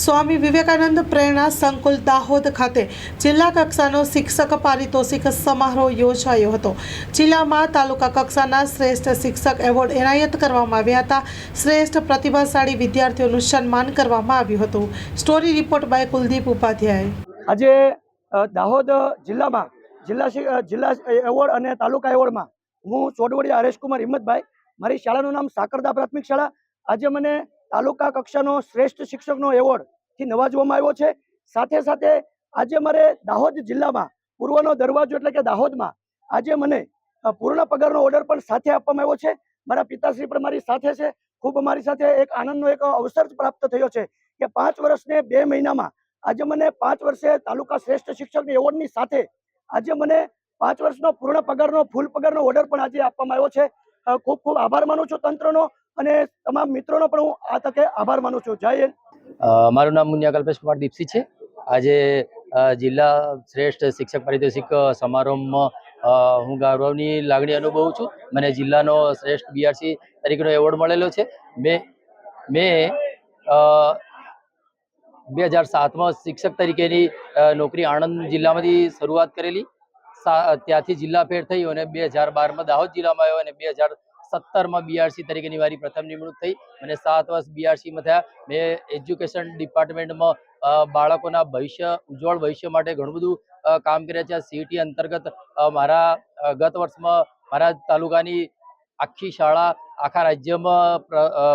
સ્વામી વિવેકાનંદ પ્રેરણા સંકુલ દાહોદ ખાતે જિલ્લા કક્ષાનો શિક્ષક પારિતોષિક સમારોહ યોજાયો હતો. જિલ્લામાં તાલુકા કક્ષાના શ્રેષ્ઠ શિક્ષક એવોર્ડ એનાયત કરવામાં આવ્યા હતા. શ્રેષ્ઠ પ્રતિભાશાળી વિદ્યાર્થીઓનું સન્માન કરવામાં આવ્યું હતું. Story report by Kuldeep Upadhyay. આજે દાહોદ જિલ્લામાં જિલ્લા જિલ્લા એવોર્ડ અને તાલુકા એવોર્ડમાં હું ચોડવડિયા હરેશકુમાર હિંમતભાઈ, મારી શાળાનું નામ સાકરદા પ્રાથમિક શાળા. આજે મને તાલુકા કક્ષાનો શ્રેષ્ઠ શિક્ષકનો એવોર્ડથી નવાજવામાં આવ્યો છે. સાથે સાથે આજે મારે દાહોદ જિલ્લામાં, પૂર્વનો દરવાજો એટલે કે દાહોદમાં, આજે મને પૂર્ણ પગારનો ઓર્ડર પણ સાથે આપવામાં આવ્યો છે. મારા પિતાશ્રી પણ મારી સાથે છે. ખૂબ અમારી સાથે એક આનંદનો એક અવસર પ્રાપ્ત થયો છે કે પાંચ વર્ષને બે મહિનામાં આજે મને પાંચ વર્ષે તાલુકા શ્રેષ્ઠ શિક્ષકની એવોર્ડની સાથે આજે મને પાંચ વર્ષનો પૂર્ણ પગારનો, ફૂલ પગારનો ઓર્ડર પણ આજે આપવામાં આવ્યો છે. ખૂબ ખૂબ આભાર માનું છું તંત્રનો અને તમામ મિત્રોનો પણ હું આ તકે આભાર માનું છું. જય હિન્દ. મારું નામ મુનિયા કલ્પેશ કુમાર દીપસી છે. આજે જિલ્લા શ્રેષ્ઠ શિક્ષક પારિતોષિક સમારોહમાં હું ગૌરવની લાગણી અનુભવું છું. મને જિલ્લાનો શ્રેષ્ઠ બીઆરસી તરીકેનો એવોર્ડ મળેલો છે. મેં મેં બે હજાર સાતમાં શિક્ષક તરીકેની નોકરી આણંદ જિલ્લામાંથી શરૂઆત કરેલી. ત્યાંથી જિલ્લા ફેર થઈ અને બે હજાર બારમાં દાહોદ જિલ્લામાં આવ્યો અને બે હજાર સત્તરમાં બીઆરસી તરીકેની મારી પ્રથમ નિમણૂક થઈ અને સાત વર્ષ બીઆરસીમાં થયા. મેં એજ્યુકેશન ડિપાર્ટમેન્ટમાં બાળકોના ભવિષ્ય, ઉજ્જવળ ભવિષ્ય માટે ઘણું બધું કામ કર્યા છે. સીઈટી અંતર્ગત મારા ગત વર્ષમાં મારા તાલુકાની આખી શાળા, આખા રાજ્યમાં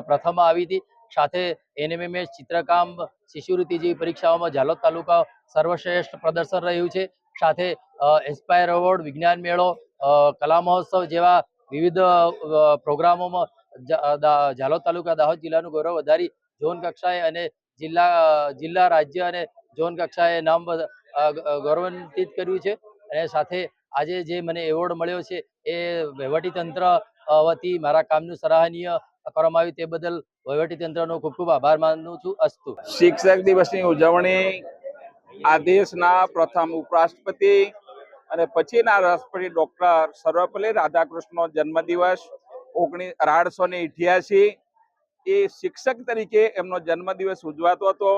પ્રથમ આવી હતી. સાથે એનએમએમએસ ચિત્રકામ, શિષ્યવૃત્તિ જેવી પરીક્ષાઓમાં ઝાલોદ તાલુકા સર્વશ્રેષ્ઠ પ્રદર્શન રહ્યું છે. સાથે ઇન્સ્પાયર એવોર્ડ વિજ્ઞાન મેળો કલા મહોત્સવ જેવા વિવિધ પ્રોગ્રામોમાં ઝાલોદ તાલુકા દાહોદ જિલ્લાનું ગૌરવ વધારી ઝોન કક્ષાએ અને જિલ્લા જિલ્લા રાજ્ય અને ઝોન કક્ષાએ નામ ગૌરવાન્વિત કર્યું છે. અને સાથે આજે જે મને એવોર્ડ મળ્યો છે એ વહીવટીતંત્ર વતી મારા કામનું સરાહનીય કરવામાં આવ્યું તે બદલ વહીવટીતંત્રનો ખૂબ ખૂબ આભાર માનું છું, અસ્તુ. શિક્ષક દિવસની ઉજવણી આ દેશના પ્રથમ ઉપરાષ્ટ્રપતિ અને પછીના રાષ્ટ્રપતિ ડૉક્ટર સર્વપલ્લી રાધાકૃષ્ણનો જન્મદિવસ ઓગણીસ અઢારસો ને અઠ્યાસી. એ શિક્ષક તરીકે એમનો જન્મદિવસ ઉજવાતો હતો.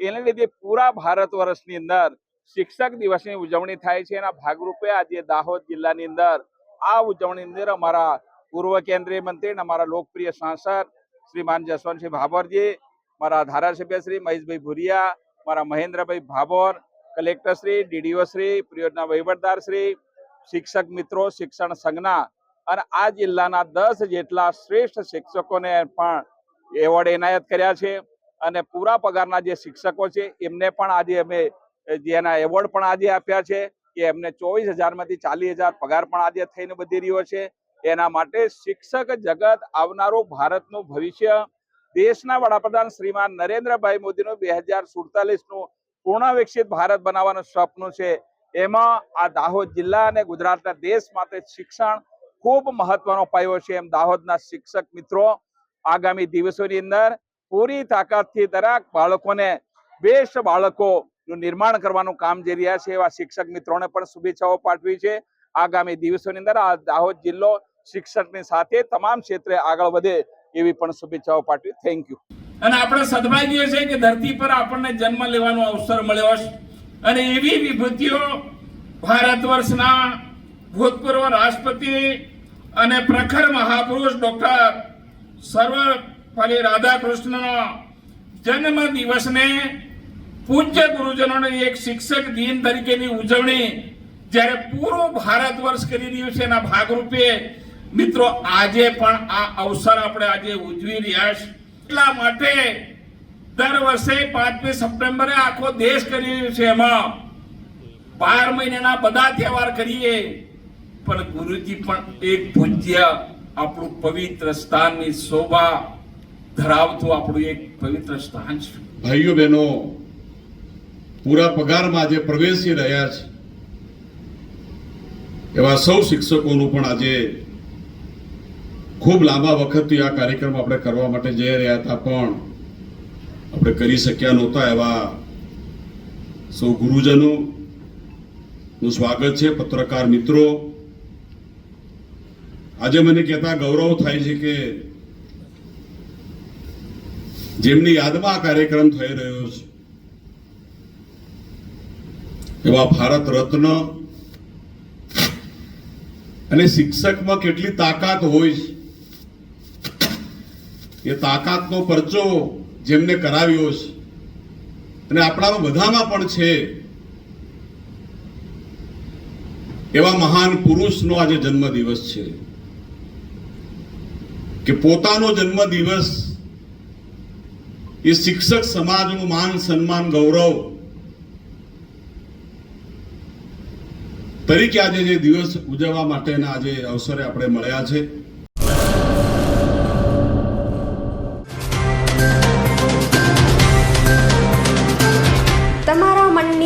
એને લીધે પૂરા ભારત વર્ષની અંદર શિક્ષક દિવસની ઉજવણી થાય છે. એના ભાગરૂપે આજે દાહોદ જિલ્લાની અંદર આ ઉજવણી અંદર અમારા પૂર્વ કેન્દ્રીય મંત્રી અને અમારા લોકપ્રિય સાંસદ શ્રીમાન જસવંતસિંહ ભાભોરજી મારા ધારાસભ્ય શ્રી મહેશભાઈ ભુરિયા મારા મહેન્દ્રભાઈ ભાભોર કલેક્ટર ડીડીઓશ્રી ડીડીઓ પ્રિયોજના વહીવટદારશ્રી શિક્ષક મિત્રો, શિક્ષણ સંઘના અને આ જિલ્લાના દસ જેટલા શ્રેષ્ઠ શિક્ષકોને પણ એવોર્ડ એનાયત કર્યા છે અને પૂરા પગારના જે શિક્ષકો છે, એમને પણ આજે અમે જેના એવોર્ડ પણ આજે આપ્યા છે કે એમને ચોવીસ હજારમાંથી ચાલીસ હજાર પગાર પણ આજે થઈને વધી રહ્યો છે. એના માટે શિક્ષક જગત આવનારું ભારતનું ભવિષ્ય. દેશના વડાપ્રધાન શ્રીમાન નરેન્દ્રભાઈ મોદીનું બે હજાર સુડતાલીસનું પૂર્ણ વિકસિત ભારત બનાવવાનું સ્વપ્ન છે. એમાં આ દાહોદ જિલ્લા અને ગુજરાતના દેશ માટે શિક્ષણ ખૂબ મહત્વનો પાયો છે. એમ દાહોદના શિક્ષક મિત્રો, આગામી દિવસોની અંદર પૂરી તાકાતથી દરેક બાળકોને બેસ્ટ બાળકોનું નિર્માણ કરવાનું કામ જઈ રહ્યા છે એવા શિક્ષક મિત્રોને પણ શુભેચ્છાઓ પાઠવી છે. આગામી દિવસોની અંદર આ દાહોદ જિલ્લો શિક્ષકની સાથે તમામ ક્ષેત્રે આગળ વધે એવી પણ શુભેચ્છાઓ પાઠવી. થેન્ક યુ અને આપણે સદભાગ્ય છે કે ધરતી પર આપણને જન્મ લેવાનો અવસર મળ્યો છે. અને એવી વિભૂતિઓ ભારત વર્ષના ભૂતપૂર્વ રાષ્ટ્રપતિ અને પ્રખર મહાપુરુષ ડોક્ટર સર્વપલ્લી રાધાકૃષ્ણનો જન્મ દિવસને પૂજ્ય ગુરુજનોને એક શિક્ષક દિન તરીકેની ઉજવણી જ્યારે પૂરું ભારત વર્ષ કરી રહ્યું છે એના ભાગરૂપે મિત્રો આજે પણ આ અવસર આપણે આજે ઉજવી રહ્યા છે એટલા માટે દર વર્ષે પાંચમી સપ્ટેમ્બરે આખો દેશ કરી રહ્યો છે એમાં. બાર મહિનાના બધા તહેવાર કરીએ, પણ ગુરુજી પણ એક પૂજ્ય આપણું પવિત્ર સ્થાનની શોભા ધરાવતું આપણું એક પવિત્ર સ્થાન છે. ભાઈઓ બહેનો, પૂરા પગારમાં આજે પ્રવેશી રહ્યા છે. એવા સૌ શિક્ષકોનું પણ આજે ખૂબ લાંબા વખતથી આ કાર્યક્રમ આપણે કરવા માટે જઈ રહ્યા હતા, પણ આપણે કરી શક્યા નહોતા એવા સૌ ગુરુજનો. નું સ્વાગત છે, પત્રકાર મિત્રો. આજે મને કહેતા ગૌરવ થાય છે કે જેમની યાદમાં આ કાર્યક્રમ થઈ રહ્યો છે, એવા ભારત રત્ન અને શિક્ષકમાં કેટલી તાકાત હોય છે. એ તાકાતનો પરચો જેમને કરાવ્યો છે. અને આપણામાં બધામાં પણ છે. એવા મહાન પુરુષનો આજે જન્મદિવસ છે. કે પોતાનો જન્મદિવસ એ શિક્ષક સમાજનું માન સન્માન ગૌરવ તરીકે આજે જે દિવસ ઉજવવા માટેના આજે અવસરે આપણે મળ્યા છે.